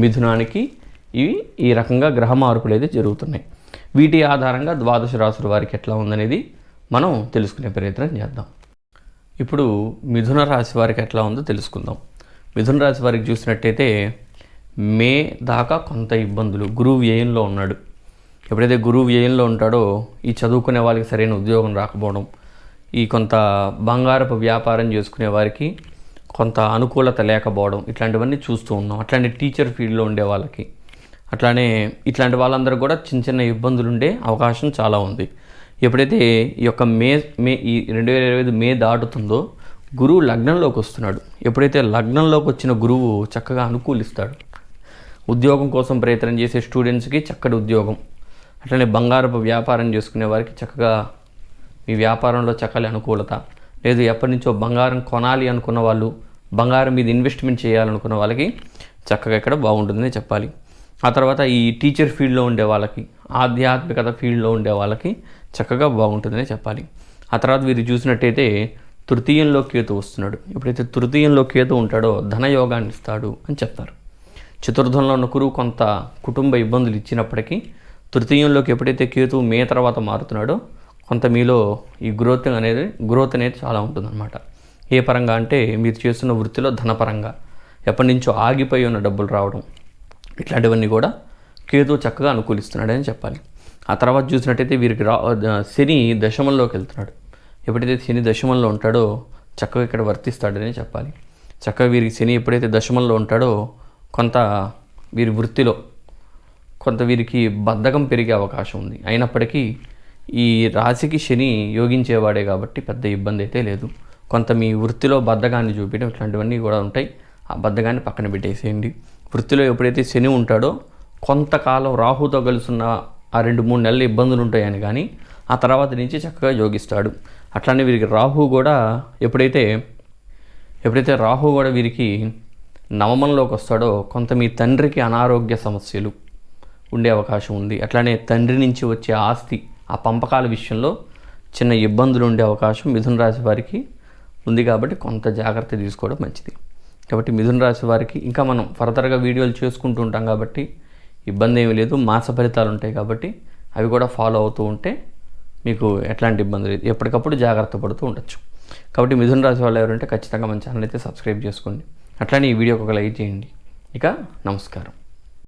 మిథునానికి ఇవి ఈ రకంగా గ్రహ మార్పులు అయితే జరుగుతున్నాయి. వీటి ఆధారంగా ద్వాదశ రాశుల వారికి ఎట్లా ఉందనేది మనం తెలుసుకునే ప్రయత్నం చేద్దాం. ఇప్పుడు మిథున రాశి వారికి ఎట్లా ఉందో తెలుసుకుందాం. మిథున రాశి వారికి చూసినట్టయితే మే దాకా కొంత ఇబ్బందులు. గురువు వ్యయంలో ఉన్నాడు. ఎప్పుడైతే గురువు వ్యయంలో ఉంటాడో ఈ చదువుకునే వాళ్ళకి సరైన ఉద్యోగం రాకపోవడం ఈ కొంత బంగారపు వ్యాపారం చేసుకునే వారికి కొంత అనుకూలత లేకపోవడం ఇట్లాంటివన్నీ చూస్తూ ఉన్నాం. అట్లాంటి టీచర్ ఫీల్డ్లో ఉండే వాళ్ళకి. అట్లానే ఇట్లాంటి వాళ్ళందరూ కూడా చిన్న చిన్న ఇబ్బందులు ఉండే అవకాశం చాలా ఉంది. ఎప్పుడైతే ఈ యొక్క మే మే ఈ రెండు వేల ఇరవై ఐదు మే దాటుతుందో గురువు లగ్నంలోకి వస్తున్నాడు. ఎప్పుడైతే లగ్నంలోకి వచ్చిన గురువు చక్కగా అనుకూలిస్తాడు. ఉద్యోగం కోసం ప్రయత్నం చేసే స్టూడెంట్స్కి చక్కటి ఉద్యోగం. అట్లనే బంగారపు వ్యాపారం చేసుకునే వారికి చక్కగా మీ వ్యాపారంలో చక్కని అనుకూలత. లేదు ఎప్పటి నుంచో బంగారం కొనాలి అనుకున్న వాళ్ళు బంగారం మీద ఇన్వెస్ట్మెంట్ చేయాలనుకున్న వాళ్ళకి చక్కగా ఇక్కడ బాగుంటుందని చెప్పాలి. ఆ తర్వాత ఈ టీచర్ ఫీల్డ్లో ఉండే వాళ్ళకి ఆధ్యాత్మికత ఫీల్డ్లో ఉండే వాళ్ళకి చక్కగా బాగుంటుందని చెప్పాలి. ఆ తర్వాత వీరు చూసినట్టయితే తృతీయంలో కేతు వస్తున్నాడు. ఎప్పుడైతే తృతీయంలో కేతు ఉంటాడో ధనయోగాన్ని ఇస్తాడు అని చెప్తారు. చతుర్థంలో ఉన్న కొంత కుటుంబ ఇబ్బందులు ఇచ్చినప్పటికీ తృతీయంలోకి ఎప్పుడైతే కేతు మే తర్వాత మారుతున్నాడో కొంత మీలో ఈ గ్రోత్ అనేది గ్రోత్ అనేది చాలా ఉంటుందన్నమాట. ఏ పరంగా అంటే మీరు చేస్తున్న వృత్తిలో ధనపరంగా. ఎప్పటి నుంచో ఆగిపోయి ఉన్న డబ్బులు రావడం. ఇట్లాంటివన్నీ కూడా కేతు చక్కగా అనుకూలిస్తున్నాడని చెప్పాలి. ఆ తర్వాత చూసినట్టయితే వీరికి రా శని దశమంలోకి వెళ్తున్నాడు. ఎప్పుడైతే శని దశమంలో ఉంటాడో చక్కగా ఇక్కడ వర్తిస్తాడని చెప్పాలి. చక్కగా వీరికి శని ఎప్పుడైతే దశమంలో ఉంటాడో కొంత వీరి వృత్తిలో కొంత వీరికి బద్ధకం పెరిగే అవకాశం ఉంది. అయినప్పటికీ ఈ రాశికి శని యోగించేవాడే కాబట్టి పెద్ద ఇబ్బంది అయితే లేదు. కొంత మీ వృత్తిలో బద్ధగాన్ని చూపించడం ఇట్లాంటివన్నీ కూడా ఉంటాయి. ఆ బద్ధగాన్ని పక్కన పెట్టేసేయండి. వృత్తిలో ఎప్పుడైతే శని ఉంటాడో కొంతకాలం రాహుతో కలుసున్న ఆ రెండు మూడు నెలలు ఇబ్బందులు ఉంటాయని కానీ ఆ తర్వాత నుంచి చక్కగా యోగిస్తాడు. అట్లానే వీరికి రాహు కూడా ఎప్పుడైతే ఎప్పుడైతే రాహు కూడా వీరికి నవమంలోకి వస్తాడో కొంత మీ తండ్రికి అనారోగ్య సమస్యలు ఉండే అవకాశం ఉంది. అట్లానే తండ్రి నుంచి వచ్చే ఆస్తి ఆ పంపకాల విషయంలో చిన్న ఇబ్బందులు ఉండే అవకాశం మిథున రాశి వారికి ఉంది కాబట్టి కొంత జాగ్రత్త తీసుకోవడం మంచిది. కాబట్టి మిథున రాశి వారికి ఇంకా మనం ఫర్దర్గా వీడియోలు చేసుకుంటూ ఉంటాం కాబట్టి ఇబ్బంది ఏమీ లేదు. మాస ఫలితాలు ఉంటాయి కాబట్టి అవి కూడా ఫాలో అవుతూ ఉంటే మీకు ఎట్లాంటి ఇబ్బంది లేదు. ఎప్పటికప్పుడు జాగ్రత్త పడుతూ ఉండొచ్చు. కాబట్టి మిథున రాశి వాళ్ళు ఎవరంటే ఖచ్చితంగా మన ఛానల్ అయితే సబ్స్క్రైబ్ చేసుకోండి. అట్లానే ఈ వీడియోకి ఒక లైక్ చేయండి. ఇక నమస్కారం.